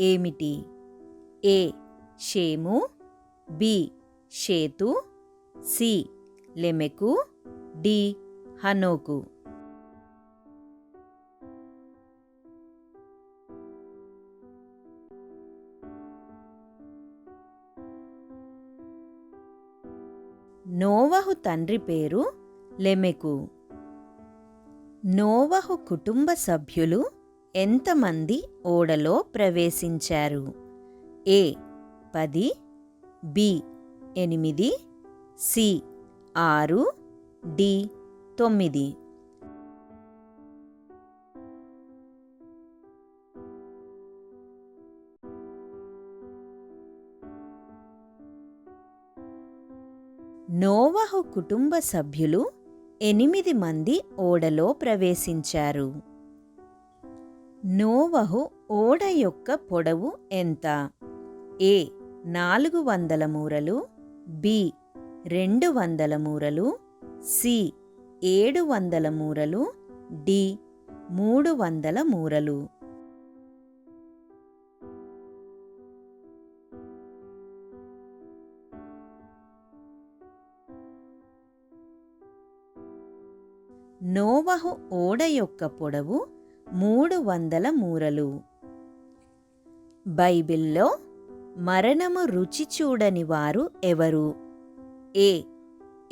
ఏమిటి? ఏ. షేము బి. షేతు సి. లెమెకు డి. హనోకు. నోవహు తండ్రి పేరు లెమెకు. నోవహు కుటుంబ సభ్యులు ఎంతమంది ఓడలో ప్రవేశించారు? ఏ పది బి ఎనిమిది సి ఆరు డి తొమ్మిది. నోవహు కుటుంబ సభ్యులు ఎనిమిది మంది ఓడలో ప్రవేశించారు. నోవహు ఓడ యొక్క పొడవు ఎంత? ఏ నాలుగు వందల మూరలు బి రెండు వందల మూరలు సి ఏడు వందల మూరలు డి మూడు వందల మూరలు. నోవహు ఓడ యొక్క పొడవు మూడు వందల మూరలు. బైబిల్లో మరణము రుచి చూడని వారు ఎవరు? ఏ.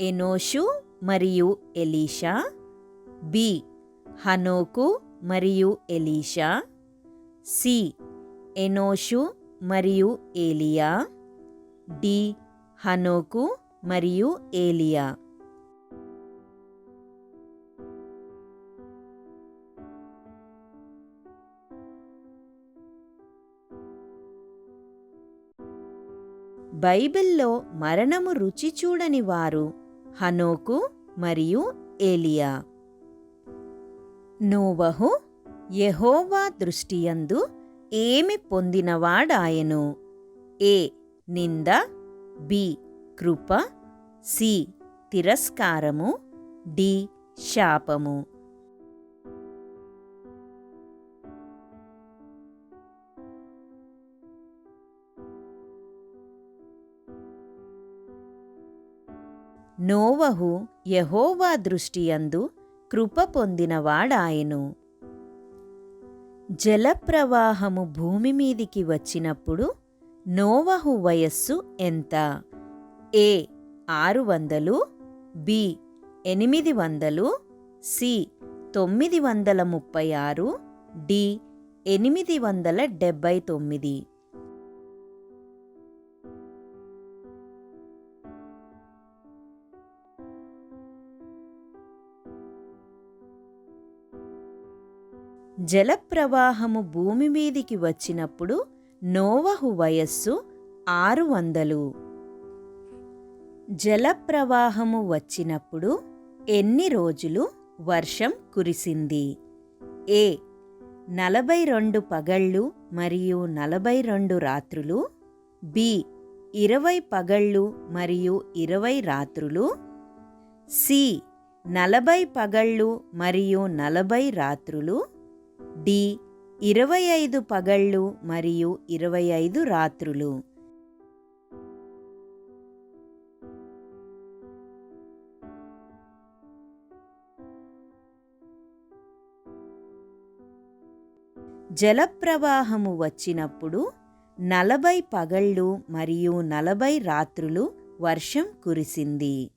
ఎనోషు మరియు ఎలీషా. బి. హనోకు మరియు ఎలీషా. సి. ఎనోషు మరియు ఏలియా. డి. హనోకు మరియు ఏలియా. బైబిల్లో మరణము రుచి చూడని వారు హనోకు మరియు ఏలియా. నోవహు యెహోవా దృష్టియందు ఏమి పొందినవాడాయను? ఏ. నింద బి. కృప సి. తిరస్కారము డి. శాపము. నోవహు యహోవా దృష్టియందు కృప పొందినవాడాయెను. జలప్రవాహము భూమి మీదికి వచ్చినప్పుడు నోవహు వయస్సు ఎంత? ఏ ఆరు వందలు బి ఎనిమిది వందలు సి తొమ్మిది వందల ముప్పై ఆరు డి ఎనిమిది వందల డెబ్బై తొమ్మిది. జలప్రవాహము భూమి మీదికి వచ్చినప్పుడు నోవహు వయస్సు ఆరు వందలు. జలప్రవాహము వచ్చినప్పుడు ఎన్ని రోజులు? వర్షం కురిసింది. ఏ నలభై రెండు పగళ్ళు మరియు నలభై రెండు రాత్రులు? బి ఇరవై పగళ్ళు మరియు ఇరవై రాత్రులు? సి నలభై పగళ్ళు మరియు నలభై రాత్రులు? డి ఇరవై ఐదు పగళ్ళు మరియు ఇరవై ఐదు రాత్రులు. జలప్రవాహము వచ్చినప్పుడు నలభై పగళ్ళు మరియు నలభై రాత్రులు వర్షం కురిసింది.